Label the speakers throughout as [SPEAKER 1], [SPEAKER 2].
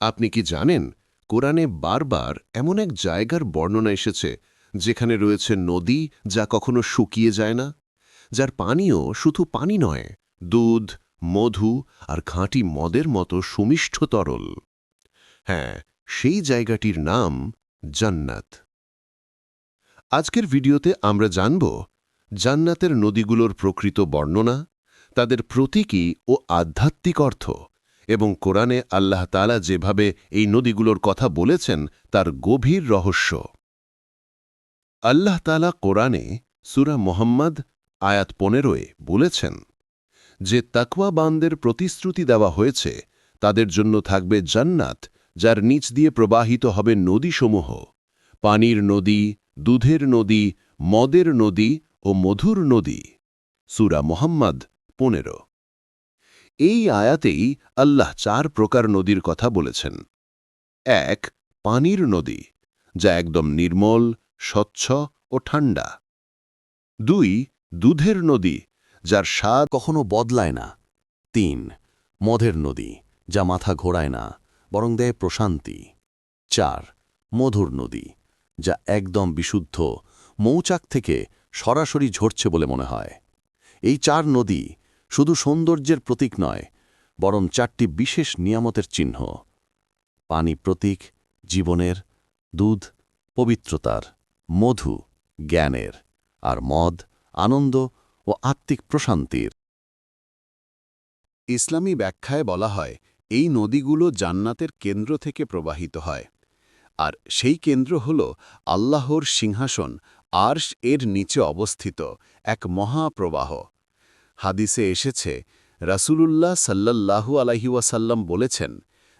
[SPEAKER 1] আপনি কি জানেন, কোরআনে বারবার এমন এক জায়গার বর্ণনা এসেছে, যেখানে রয়েছে নদী যা কখনো শুকিয়ে যায় না, যার পানিও শুধু পানি নয়, দুধ, মধু আর খাঁটি মদের মতো সুমিষ্ঠ তরল হ্যাঁ সেই জায়গাটির নাম জান্নাত। আজকের ভিডিওতে আমরা জানব, জান্নাতের নদীগুলোর প্রকৃত বর্ণনা, তাদের প্রতীকী ও আধ্যাত্মিক অর্থ এবং কোরআনে আল্লাহ তালা যেভাবে এই নদীগুলোর কথা বলেছেন, তার গভীর রহস্য। আল্লাহ তালা কোরআনে সুরা মোহাম্মদ আয়াত পনেরোয় বলেছেন, যে তাকওয়াবানদের প্রতিশ্রুতি দেওয়া হয়েছে, তাদের জন্য থাকবে জান্নাত, যার নিচ দিয়ে প্রবাহিত হবে নদীসমূহ। পানির নদী, দুধের নদী, মদের নদী ও মধুর নদী। সুরা মোহাম্মদ পনেরো। এই আয়াতেই আল্লাহ চার প্রকার নদীর কথা বলেছেন। এক, পানির নদী, যা একদম নির্মল, স্বচ্ছ ও ঠান্ডা। দুই, দুধের নদী, যার স্বাদ
[SPEAKER 2] কখনো বদলায় না। তিন মধের নদী, যা মাথা ঘোরায় না, বরং দেয় প্রশান্তি। চার, মধুর নদী, যা একদম বিশুদ্ধ, মৌচাক থেকে সরাসরি ঝরছে বলে মনে হয়। এই চার নদী শুধু সৌন্দর্যের প্রতীক নয়, বরং চারটি বিশেষ নিয়ামতের চিহ্ন। পানি প্রতীক, জীবনের, দুধ, পবিত্রতার, মধু, জ্ঞানের, আর মদ, আনন্দ ও আত্মিক প্রশান্তির।
[SPEAKER 3] ইসলামী ব্যাখ্যায় বলা হয়, এই নদীগুলো জান্নাতের কেন্দ্র থেকে প্রবাহিত হয়। আর সেই কেন্দ্র হল আল্লাহর সিংহাসন আর্শ এর নিচে অবস্থিত এক মহাপ্রবাহ। হাদিসে এসেছে, রাসূলুল্লাহ সাল্লাল্লাহু আলাইহিওয়াসাল্লাম বলেছেন,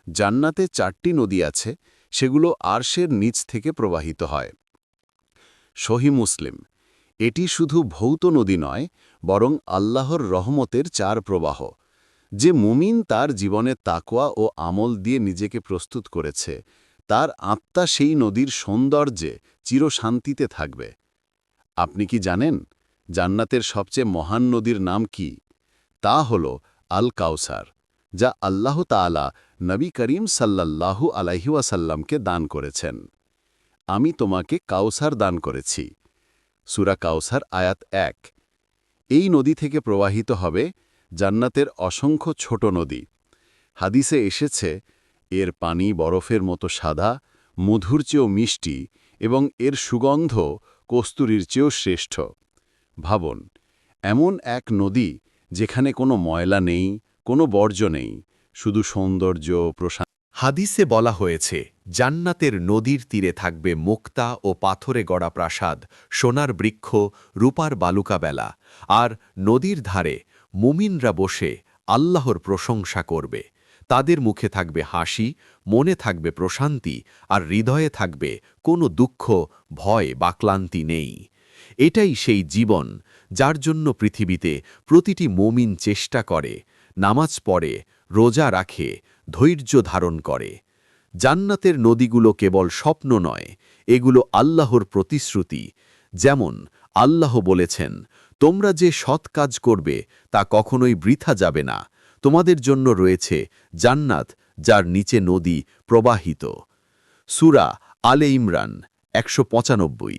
[SPEAKER 3] জান্নাতে চারটি নদী আছে, সেগুলো আরশের নিচ থেকে প্রবাহিত হয়। সহি মুসলিম, এটি শুধু ভৌত নদী নয়, বরং আল্লাহর রহমতের চার প্রবাহ, যে মুমিন তার জীবনে তাকোয়া ও আমল দিয়ে নিজেকে প্রস্তুত করেছে, তার আত্মা সেই নদীর সৌন্দর্যে চিরশান্তিতে থাকবে। আপনি কি জানেন? জান্নাতের সবচেয়ে মহান নদীর নাম কি? তা হল আল কাউসার যা আল্লাহ তাআলা নবী করিম সাল্লাল্লাহু আলাইহুয়াসাল্লামকে দান করেছেন। আমি তোমাকে কাউসার দান করেছি। সুরা কাউসার আয়াত এক। এই নদী থেকে প্রবাহিত হবে জান্নাতের অসংখ্য ছোট নদী। হাদিসে এসেছে, এর পানি বরফের মতো সাদা, মধুর চেয়েও মিষ্টি এবং এর সুগন্ধ কস্তুরীর চেয়েও শ্রেষ্ঠ। ভাবন, এমন এক নদী যেখানে কোনো ময়লা নেই, কোনো বর্জ্য নেই, শুধু সৌন্দর্য, প্রশান্ত।
[SPEAKER 4] হাদিসে বলা হয়েছে, জান্নাতের নদীর তীরে থাকবে মুক্তা ও পাথরে গড়া প্রাসাদ, সোনার বৃক্ষ, রূপার বালুকাবেলা, আর নদীর ধারে মুমিনরা বসে আল্লাহর প্রশংসা করবে। তাদের মুখে থাকবে হাসি, মনে থাকবে প্রশান্তি, আর হৃদয়ে থাকবে কোনো দুঃখ, ভয় বা ক্লান্তি নেই। এটাই সেই জীবন যার জন্য পৃথিবীতে প্রতিটি মমিন চেষ্টা করে, নামাজ পড়ে, রোজা রাখে, ধৈর্য ধারণ করে। জান্নাতের নদীগুলো কেবল স্বপ্ন নয়, এগুলো আল্লাহর প্রতিশ্রুতি। যেমন আল্লাহ বলেছেন, তোমরা যে সৎ কাজ করবে, তা কখনোই বৃথা যাবে না। তোমাদের জন্য রয়েছে জান্নাত, যার নিচে নদী প্রবাহিত। সুরা আলে ইমরান একশো পঁচানব্বই।